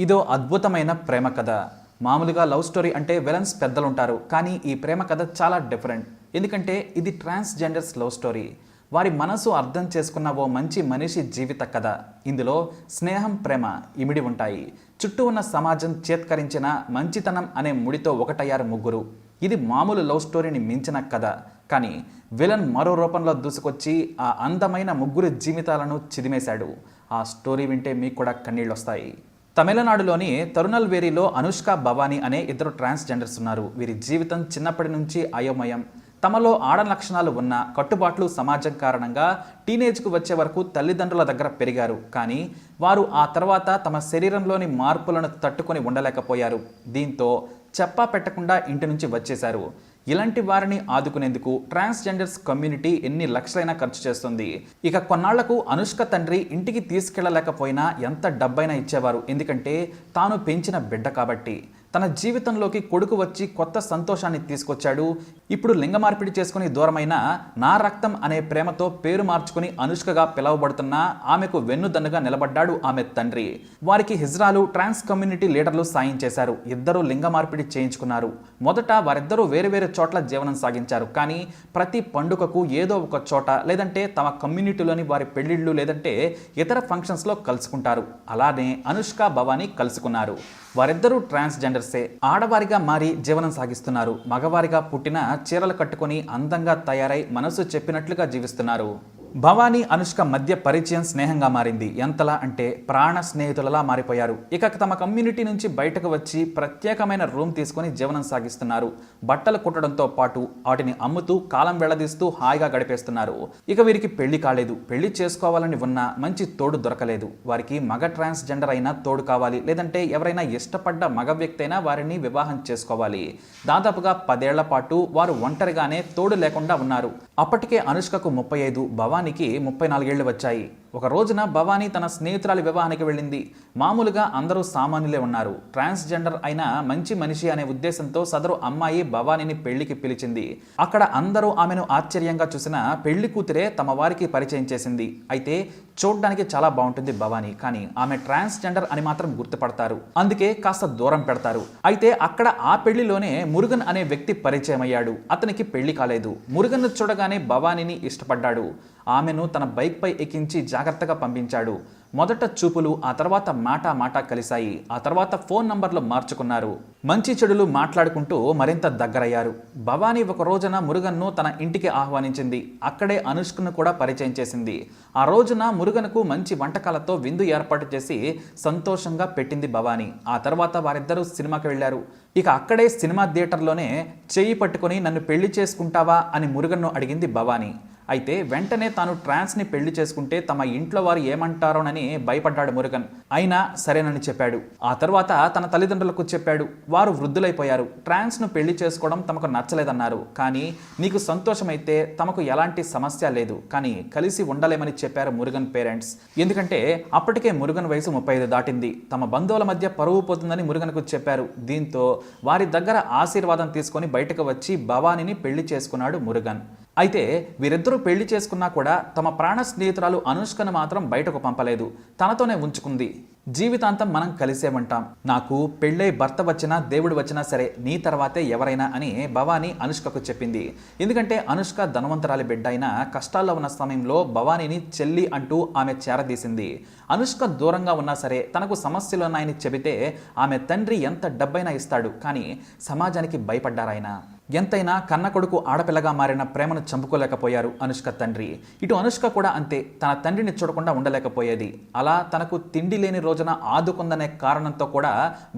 ఇదో అద్భుతమైన ప్రేమ కథ. మామూలుగా లవ్ స్టోరీ అంటే విలన్స్ పెద్దలుంటారు కానీ ఈ ప్రేమ కథ చాలా డిఫరెంట్. ఎందుకంటే ఇది ట్రాన్స్జెండర్స్ లవ్ స్టోరీ. వారి మనసు అర్థం చేసుకున్న ఓ మంచి మనిషి జీవిత కథ. ఇందులో స్నేహం ప్రేమ ఇమిడి ఉంటాయి. చుట్టూ ఉన్న సమాజం చేత్కరించిన మంచితనం అనే ముడితో ఒకటయ్యారు ముగ్గురు. ఇది మామూలు లవ్ స్టోరీని మించిన కథ. కానీ విలన్ మరో రూపంలో దూసుకొచ్చి ఆ అందమైన ముగ్గురు జీవితాలను చిదిమేశాడు. ఆ స్టోరీ వింటే మీకు కూడా కన్నీళ్ళు వస్తాయి తమిళనాడులోని తరుణల్వేరిలో అనుష్క భవానీ అనే ఇద్దరు ట్రాన్స్జెండర్స్ ఉన్నారు. వీరి జీవితం చిన్నప్పటి నుంచి అయోమయం. తమలో ఆడ లక్షణాలు ఉన్న కట్టుబాట్లు సమాజం కారణంగా టీనేజ్కు వచ్చే వరకు తల్లిదండ్రుల దగ్గర పెరిగారు. కానీ వారు ఆ తర్వాత తమ శరీరంలోని మార్పులను తట్టుకొని ఉండలేకపోయారు. దీంతో చెప్పా పెట్టకుండా ఇంటి నుంచి వచ్చేశారు. ఇలాంటి వారిని ఆదుకునేందుకు ట్రాన్స్జెండర్స్ కమ్యూనిటీ ఎన్ని లక్షలైనా ఖర్చు చేస్తుంది. ఇక కొన్నాళ్ళకు అనుష్క తండ్రి ఇంటికి తీసుకెళ్ళలేకపోయినా ఎంత డబ్బైనా ఇచ్చేవారు. ఎందుకంటే తాను పెంచిన బిడ్డ కాబట్టి. తన జీవితంలోకి కొడుకు వచ్చి కొత్త సంతోషాన్ని తీసుకొచ్చాడు. ఇప్పుడు లింగ మార్పిడి చేసుకుని దూరమైన నా రక్తం అనే ప్రేమతో పేరు మార్చుకుని అనుష్కగా పిలవబడుతున్న ఆమెకు వెన్నుదన్నుగా నిలబడ్డాడు ఆమె తండ్రి. వారికి హిజ్రాలు ట్రాన్స్ కమ్యూనిటీ లీడర్లు సాయం చేశారు. ఇద్దరు లింగ మార్పిడి చేయించుకున్నారు. మొదట వారిద్దరూ వేరు వేరు చోట్ల జీవనం సాగించారు. కానీ ప్రతి పండుగకు ఏదో ఒక చోట లేదంటే తమ కమ్యూనిటీలోని వారి పెళ్ళిళ్ళు లేదంటే ఇతర ఫంక్షన్స్లో కలుసుకుంటారు. అలానే అనుష్క భవానీ కలుసుకున్నారు. వారిద్దరూ ట్రాన్స్జెండర్సే ఆడవారిగా మారి జీవనం సాగిస్తున్నారు. మగవారిగా పుట్టిన చీరలు కట్టుకొని అందంగా తయారై మనసు చెప్పినట్లుగా జీవిస్తున్నారు. భవానీ అనుష్క మధ్య పరిచయం స్నేహంగా మారింది. ఎంతలా అంటే ప్రాణ స్నేహితులలా మారిపోయారు. ఇక తమ కమ్యూనిటీ నుంచి బయటకు వచ్చి ప్రత్యేకమైన రూమ్ తీసుకొని జీవనం సాగిస్తున్నారు. బట్టలు కుట్టడంతో పాటు వాటిని అమ్ముతూ కాలం వెళ్ళదీస్తూ హాయిగా గడిపేస్తున్నారు. ఇక వీరికి పెళ్ళి కాలేదు. పెళ్ళి చేసుకోవాలని ఉన్న మంచి తోడు దొరకలేదు. వారికి మగ ట్రాన్స్జెండర్ అయినా తోడు కావాలి. లేదంటే ఎవరైనా ఇష్టపడ్డ మగ వ్యక్తి అయినా వారిని వివాహం చేసుకోవాలి. దాదాపుగా పదేళ్ళ పాటు వారు ఒంటరిగానే తోడు లేకుండా ఉన్నారు. అప్పటికే అనుష్కకు ముప్పై ఐదు కుటుంబానికి ముప్పై నాలుగేళ్ళు వచ్చాయి. ఒక రోజున భవానీ తన స్నేహితురాలి వివాహానికి వెళ్ళింది. మామూలుగా అందరూ సామాన్యులే ఉన్నారు. ట్రాన్స్జెండర్ అయిన మంచి మనిషి అనే ఉద్దేశంతో సదరు అమ్మాయి భవానీని పెళ్ళికి పిలిచింది. అక్కడ అందరూ ఆమెను ఆశ్చర్యంగా చూసిన పెళ్ళి కూతురే తమ వారికి పరిచయం చేసింది. అయితే చూడ్డానికి చాలా బాగుంటుంది భవానీ కానీ ఆమె ట్రాన్స్జెండర్ అని మాత్రం గుర్తుపడతారు. అందుకే కాస్త దూరం పెడతారు. అయితే అక్కడ ఆ పెళ్ళిలోనే మురుగన్ అనే వ్యక్తి పరిచయం అయ్యాడు అతనికి పెళ్ళి కాలేదు. మురుగన్ చూడగానే భవానీని ఇష్టపడ్డాడు. ఆమెను తన బైక్పై ఎక్కించి జాగ్రత్తగా పంపించాడు. మొదట చూపులు ఆ తర్వాత మాట మాట కలిశాయి. ఆ తర్వాత ఫోన్ నంబర్లు మార్చుకున్నారు. మంచి చెడులు మాట్లాడుకుంటూ మరింత దగ్గరయ్యారు. భవానీ ఒక రోజున మురుగన్ను తన ఇంటికి ఆహ్వానించింది. అక్కడే అనుష్కను కూడా పరిచయం చేసింది. ఆ రోజున మురుగన్కు మంచి వంటకాలతో విందు ఏర్పాటు చేసి సంతోషంగా పెట్టింది భవానీ. ఆ తర్వాత వారిద్దరూ సినిమాకి వెళ్ళారు. ఇక అక్కడే సినిమా థియేటర్లోనే చేయి పట్టుకొని నన్ను పెళ్ళి చేసుకుంటావా అని మురుగన్ను అడిగింది భవానీ. అయితే వెంటనే తాను ట్రాన్స్ని పెళ్ళి చేసుకుంటే తమ ఇంట్లో వారు ఏమంటారోనని భయపడ్డాడు మురుగన్. అయినా సరేనని చెప్పాడు. ఆ తర్వాత తన తల్లిదండ్రులకు చెప్పాడు. వారు వృద్ధులైపోయారు. ట్రాన్స్ను పెళ్ళి చేసుకోవడం తమకు నచ్చలేదన్నారు. కానీ నీకు సంతోషమైతే తమకు ఎలాంటి సమస్య లేదు. కానీ కలిసి ఉండలేమని చెప్పారు మురుగన్ పేరెంట్స్. ఎందుకంటే అప్పటికే మురుగన్ వయసు ముప్పై ఐదు దాటింది. తమ బంధువుల మధ్య పరువు పోతుందని మురుగన్కు చెప్పారు. దీంతో వారి దగ్గర ఆశీర్వాదం తీసుకొని బయటకు వచ్చి భవానీని పెళ్ళి చేసుకున్నాడు మురుగన్. అయితే వీరిద్దరూ పెళ్ళి చేసుకున్నా కూడా తమ ప్రాణ స్నేహితురాలు అనుష్కను మాత్రం బయటకు పంపలేదు. తనతోనే ఉంచుకుంది. జీవితాంతం మనం కలిసే ఉంటాం. నాకు పెళ్ళై భర్త వచ్చినా దేవుడు వచ్చినా సరే నీ తర్వాతే ఎవరైనా అని భవానీ అనుష్కకు చెప్పింది. ఎందుకంటే అనుష్క ధనవంతరాలి బిడ్డ అయినా కష్టాల్లో ఉన్న సమయంలో భవానీని చెల్లి అంటూ ఆమె చేరదీసింది. అనుష్క దూరంగా ఉన్నా సరే తనకు సమస్యలు ఉన్నాయని చెబితే ఆమె తండ్రి ఎంత డబ్బైనా ఇస్తాడు. కానీ సమాజానికి భయపడ్డారాయన. ఎంతైనా కన్న కొడుకు ఆడపిల్లగా మారిన ప్రేమను చంపుకోలేకపోయారు అనుష్క తండ్రి. ఇటు అనుష్క కూడా అంతే తన తండ్రిని చూడకుండా ఉండలేకపోయేది. అలా తనకు తిండి లేని రోజు రోజున ఆదుకుందనే కారణంతో కూడా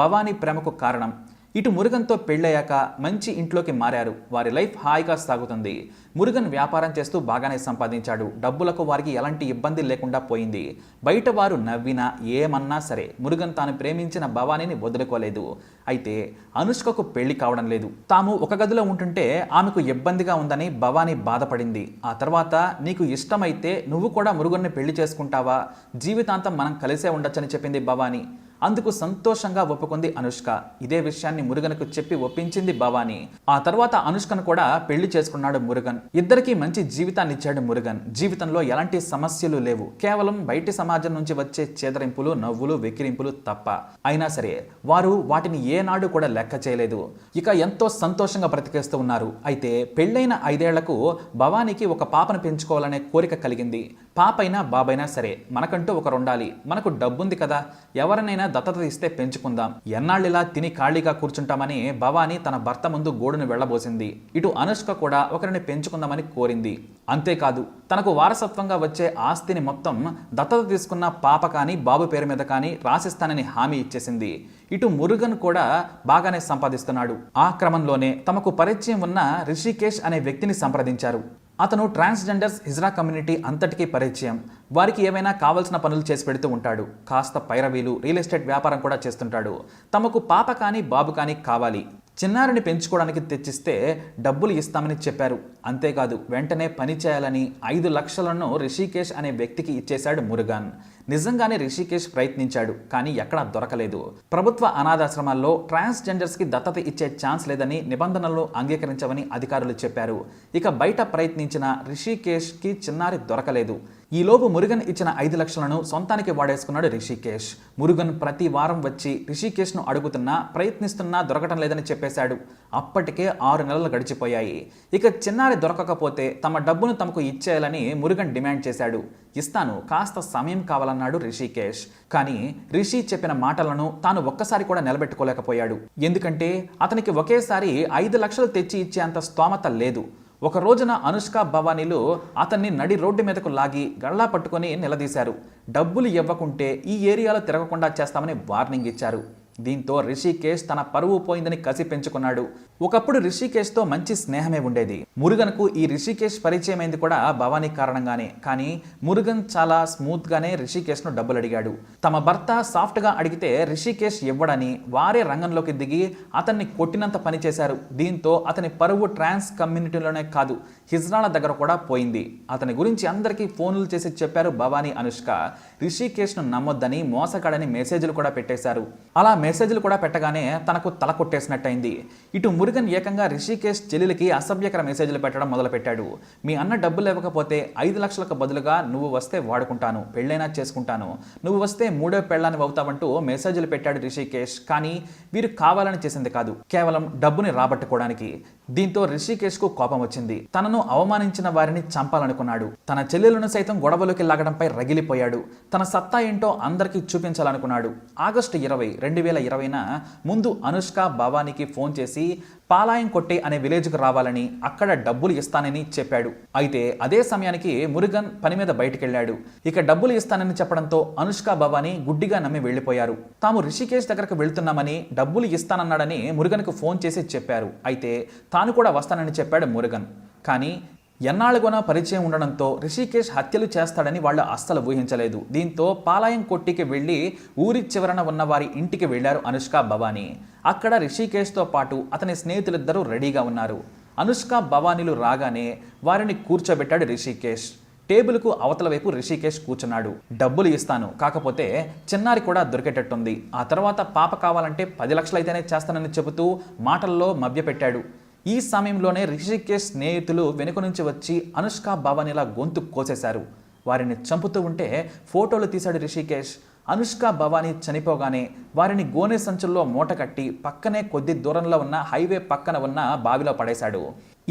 భవానీ ప్రేమకు కారణం. ఇటు మురుగన్తో పెళ్ళయ్యాక మంచి ఇంట్లోకి మారారు. వారి లైఫ్ హాయిగా సాగుతుంది. మురుగన్ వ్యాపారం చేస్తూ బాగానే సంపాదించాడు. డబ్బులకు వారికి ఎలాంటి ఇబ్బంది లేకుండా పోయింది. బయట వారు నవ్వినా ఏమన్నా సరే మురుగన్ తాను ప్రేమించిన భవానీని వదులుకోలేదు. అయితే అనుష్కకు పెళ్ళి కావడం లేదు. తాము ఒక గదిలో ఉంటుంటే ఆమెకు ఇబ్బందిగా ఉందని భవానీ బాధపడింది. ఆ తర్వాత నీకు ఇష్టమైతే నువ్వు కూడా మురుగన్ని పెళ్ళి చేసుకుంటావా? జీవితాంతం మనం కలిసే ఉండొచ్చని చెప్పింది భవానీ. అందుకు సంతోషంగా ఒప్పుకుంది అనుష్క. ఇదే విషయాన్ని మురుగన్కు చెప్పి ఒప్పించింది భవానీ. ఆ తర్వాత అనుష్కను కూడా పెళ్ళి చేసుకున్నాడు మురుగన్. ఇద్దరికీ మంచి జీవితాన్ని ఇచ్చాడు మురుగన్. జీవితంలో ఎలాంటి సమస్యలు లేవు. కేవలం బయటి సమాజం నుంచి వచ్చే చేదరింపులు నవ్వులు వెక్కిరింపులు తప్ప. అయినా సరే వారు వాటిని ఏనాడు కూడా లెక్క చేయలేదు. ఇక ఎంతో సంతోషంగా బ్రతికేస్తూ ఉన్నారు. అయితే పెళ్ళైన ఐదేళ్ళకు భవానీకి ఒక పాపను పెంచుకోవాలనే కోరిక కలిగింది. పాపైనా బాబైనా సరే మనకంటూ ఒకరు ఉండాలి మనకు డబ్బుంది కదా. ఎవరినైనా దత్తత ఇస్తే పెంచుకుందాం. ఎన్నాళ్ళిలా తిని ఖాళీగా కూర్చుంటామని భవానీ తన భర్త ముందు గోడును వెళ్ళబోసింది ఇటు అనుష్క కూడా ఒకరిని పెంచుకుందామని కోరింది. అంతేకాదు తనకు వారసత్వంగా వచ్చే ఆస్తిని మొత్తం దత్తత తీసుకున్న పాప కానీ బాబు పేరు మీద కానీ రాసిస్తానని హామీ ఇచ్చేసింది. ఇటు మురుగన్ కూడా బాగానే సంపాదిస్తున్నాడు. ఆ క్రమంలోనే తమకు పరిచయం ఉన్న రిషికేష్ అనే వ్యక్తిని సంప్రదించారు. అతను ట్రాన్స్జెండర్స్ హిజ్రా కమ్యూనిటీ అంతటికీ పరిచయం. వారికి ఏమైనా కావలసిన పనులు చేసి పెడుతూ ఉంటాడు. కాస్త పైరవీలు రియల్ ఎస్టేట్ వ్యాపారం కూడా చేస్తుంటాడు. తమకు పాప కానీ బాబు కానీ కావాలి. చిన్నారిని పెంచుకోవడానికి తెచ్చిస్తే డబ్బులు ఇస్తామని చెప్పారు. అంతేకాదు వెంటనే పని చేయాలని ఐదు లక్షలను రిషికేష్ అనే వ్యక్తికి ఇచ్చేశాడు మురుగాన్. నిజంగానే రిషికేష్ ప్రయత్నించాడు కానీ ఎక్కడా దొరకలేదు. ప్రభుత్వ అనాథాశ్రమాల్లో ట్రాన్స్జెండర్స్కి దత్తత ఇచ్చే ఛాన్స్ లేదని నిబంధనలు అంగీకరించవని అధికారులు చెప్పారు. ఇక బయట ప్రయత్నించిన రిషికేష్కి చిన్నారి దొరకలేదు. ఈలోపు మురుగన్ ఇచ్చిన ఐదు లక్షలను సొంతానికి వాడేసుకున్నాడు రిషికేష్. మురుగన్ ప్రతి వారం వచ్చి రిషికేష్ను అడుగుతున్నా ప్రయత్నిస్తున్నా దొరకటం లేదని చెప్పేశాడు. అప్పటికే ఆరు నెలలు గడిచిపోయాయి. ఇక చిన్నారి దొరకకపోతే తమ డబ్బును తమకు ఇచ్చేయాలని మురుగన్ డిమాండ్ చేశాడు. ఇస్తాను కాస్త సమయం కావాలన్నాడు రిషికేష్. కానీ రిషి చెప్పిన మాటలను తాను ఒక్కసారి కూడా నిలబెట్టుకోలేకపోయాడు. ఎందుకంటే అతనికి ఒకేసారి ఐదు లక్షలు తెచ్చి ఇచ్చేంత స్తోమత లేదు. ఒక రోజున అనుష్క భవానీలు అతన్ని నడి రోడ్డు మీదకు లాగి గళ్ళా పట్టుకొని నిలదీశారు. డబ్బులు ఇవ్వకుంటే ఈ ఏరియాలో తిరగకుండా చేస్తామని వార్నింగ్ ఇచ్చారు. దీంతో రిషికేష్ తన పరువు పోయిందని కసి పెంచుకున్నాడు. ఒకప్పుడు రిషికేష్తో మంచి స్నేహమే ఉండేది. మురుగన్కు ఈ రిషికేష్ పరిచయమైంది కూడా భవానీ కారణంగానే. కానీ మురుగన్ చాలా స్మూత్గానే రిషికేష్ను డబ్బులు అడిగాడు. తమ భర్త సాఫ్ట్గా అడిగితే రిషికేష్ ఇవ్వడని వారే రంగంలోకి దిగి అతన్ని కొట్టినంత పని చేశారు. దీంతో అతని పరువు ట్రాన్స్ కమ్యూనిటీలోనే కాదు హిజ్రాల దగ్గర కూడా పోయింది. అతని గురించి అందరికీ ఫోన్లు చేసి చెప్పారు భవానీ అనుష్క. రిషికేష్ను నమ్మొద్దని మోసగాడని మెసేజ్లు కూడా పెట్టేశారు. అలా మెసేజ్లు కూడా పెట్టగానే తనకు తల కొట్టేసినట్టయింది. ఇటు మురుగన్ ఏకంగా రిషికేష్ చెల్లెలికి అసభ్యకర మెసేజ్లు పెట్టడం మొదలుపెట్టాడు. మీ అన్న డబ్బులు ఇవ్వకపోతే ఐదు లక్షలకు బదులుగా నువ్వు వస్తే వాడుకుంటాను పెళ్ళైనా చేసుకుంటాను. నువ్వు వస్తే మూడో పెళ్ళాన్ని అవుతావంటూ మెసేజ్లు పెట్టాడు రిషికేష్ కానీ వీరు కావాలని చేసింది కాదు. కేవలం డబ్బుని రాబట్టుకోవడానికి. దీంతో రిషికేష్కు కోపం వచ్చింది. తనను అవమానించిన వారిని చంపాలనుకున్నాడు. తన చెల్లెలను సైతం గొడవలోకి లాగడంపై రగిలిపోయాడు. తన సత్తా ఏంటో అందరికీ చూపించాలనుకున్నాడు. ఆగస్టు ఇరవై రెండు వేల ఇరవైన ముందు అనుష్క భవానీకి ఫోన్ చేసి పాలాయం కొట్టే అనే విలేజ్కు రావాలని అక్కడ డబ్బులు ఇస్తానని చెప్పాడు. అయితే అదే సమయానికి మురుగన్ పని మీద బయటికెళ్ళాడు ఇక డబ్బులు ఇస్తానని చెప్పడంతో అనుష్క భవాని గుడ్డిగా నమ్మి వెళ్ళిపోయారు తాము రిషికేష్ దగ్గరకు వెళ్తున్నామని డబ్బులు ఇస్తానన్నాడని మురుగన్కు ఫోన్ చేసి చెప్పారు. అయితే తాను కూడా వస్తానని చెప్పాడు మురుగన్. కానీ ఎన్నాళ్ళుగోనా పరిచయం ఉండడంతో రిషికేష్ హత్యలు చేస్తాడని వాళ్ళు అస్సలు ఊహించలేదు. దీంతో పాలాయం కొట్టికి వెళ్ళి ఊరి చివరన ఉన్న వారి ఇంటికి వెళ్ళారు అనుష్క భవానీ. అక్కడ రిషికేష్తో పాటు అతని స్నేహితులిద్దరూ రెడీగా ఉన్నారు. అనుష్క భవానీలు రాగానే వారిని కూర్చోబెట్టాడు రిషికేష్. టేబుల్కు అవతల వైపు రిషికేష్ కూర్చున్నాడు. డబ్బులు ఇస్తాను కాకపోతే చిన్నారి కూడా దొరికేటట్టుంది. ఆ తర్వాత పాప కావాలంటే పది లక్షలైతేనే చేస్తానని చెబుతూ మాటల్లో మభ్యపెట్టాడు. ఈ సమయంలోనే రిషికేష్ స్నేహితులు వెనుక నుంచి వచ్చి అనుష్క భవానీల గొంతు కోసేశారు. వారిని చంపుతూ ఉంటే ఫోటోలు తీశాడు రిషికేష్ అనుష్క భవానీ చనిపోగానే వారిని గోనె సంచుల్లో మూట కట్టి పక్కనే కొద్ది దూరంలో ఉన్న హైవే పక్కన ఉన్న బావిలో పడేశాడు.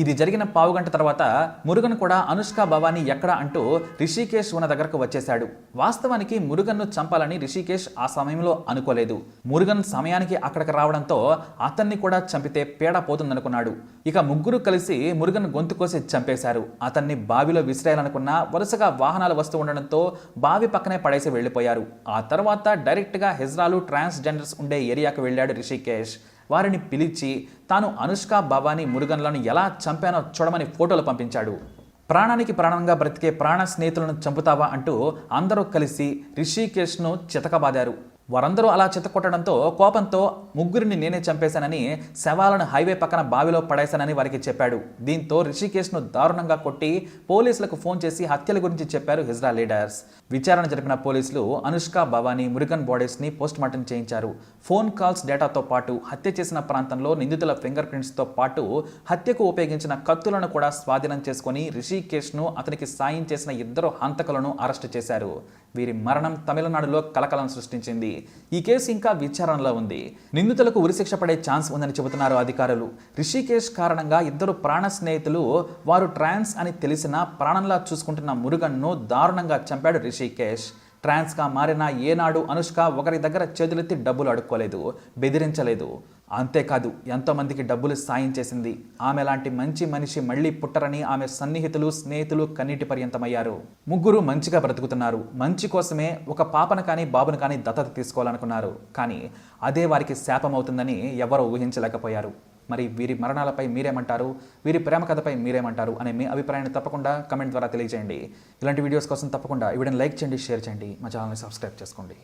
ఇది జరిగిన పావుగంట తర్వాత మురుగన్ కూడా అనుష్క భవానీ ఎక్కడ అంటూ రిషికేష్ ఉన్న దగ్గరకు వచ్చేశాడు. వాస్తవానికి మురుగన్ను చంపాలని రిషికేష్ ఆ సమయంలో అనుకోలేదు. మురుగన్ సమయానికి అక్కడికి రావడంతో అతన్ని కూడా చంపితే పేడ పోతుందనుకున్నాడు. ఇక ముగ్గురు కలిసి మురుగన్ గొంతు కోసి చంపేశారు. అతన్ని బావిలో విసిరేయాలనుకున్నా వరుసగా వాహనాలు వస్తూ ఉండడంతో బావి పక్కనే పడేసి వెళ్ళిపోయారు. ఆ తర్వాత డైరెక్ట్గా హెజ్రాలు ట్రాన్స్జెండర్స్ ఉండే ఏరియాకు వెళ్ళాడు రిషికేష్ వారిని పిలిచి తాను అనుష్క భవానీ మురుగన్లను ఎలా చంపానో చూడమని ఫోటోలు పంపించాడు. ప్రాణానికి ప్రాణంగా బ్రతికే ప్రాణ స్నేహితులను చంపుతావా అంటూ అందరూ కలిసి రిషికేష్ను చితకబాదారు. వారందరూ అలా చిత్తకొట్టడంతో కోపంతో ముగ్గురిని నేనే చంపేశానని శవాలను హైవే పక్కన బావిలో పడేశానని వారికి చెప్పాడు. దీంతో రిషికేష్ను దారుణంగా కొట్టి పోలీసులకు ఫోన్ చేసి హత్యల గురించి చెప్పారు హిజ్రా లీడర్స్. విచారణ జరిపిన పోలీసులు అనుష్క భవానీ మురుగన్ బాడీస్ని పోస్ట్మార్టం చేయించారు. ఫోన్ కాల్స్ డేటాతో పాటు హత్య చేసిన ప్రాంతంలో నిందితుల ఫింగర్ ప్రింట్స్తో పాటు హత్యకు ఉపయోగించిన కత్తులను కూడా స్వాధీనం చేసుకొని రిషికేష్ను అతనికి సాయం చేసిన ఇద్దరు హంతకులను అరెస్టు చేశారు. వీరి మరణం తమిళనాడులో కలకలం సృష్టించింది. ఈ కేసు ఇంకా విచారణలో ఉంది. నిందితులకు ఉరిశిక్ష పడే ఛాన్స్ ఉందని చెబుతున్నారు అధికారులు. రిషికేష్ కారణంగా ఇద్దరు ప్రాణ స్నేహితులు వారు ట్రాన్స్ అని తెలిసినా ప్రాణంలా చూసుకుంటున్న మురుగన్ను దారుణంగా చంపాడు రిషికేష్ ట్రాన్స్గా మారిన ఏనాడు అనుష్క ఒకరి దగ్గర చేతులెత్తి డబ్బులు అడుక్కోలేదు బెదిరించలేదు. అంతేకాదు ఎంతోమందికి డబ్బులు సాయం చేసింది. ఆమె లాంటి మంచి మనిషి మళ్ళీ పుట్టరని ఆమె సన్నిహితులు స్నేహితులు కన్నీటి పర్యంతమయ్యారు. ముగ్గురు మంచిగా బ్రతుకుతున్నారు. మంచి కోసమే ఒక పాపను కానీ బాబును కానీ దత్తత తీసుకోవాలనుకున్నారు. కానీ అదే వారికి శాపం అవుతుందని ఎవరూ ఊహించలేకపోయారు. మరి వీరి మరణాలపై మీరేమంటారు? వీరి ప్రేమ కథపై మీరేమంటారు? అనే మీ అభిప్రాయాన్ని తప్పకుండా కమెంట్ ద్వారా తెలియజేయండి. ఇలాంటి వీడియోస్ కోసం తప్పకుండా ఈ వీడియోని లైక్ చేయండి షేర్ చేయండి. మా ఛానల్ని సబ్స్క్రైబ్ చేసుకోండి.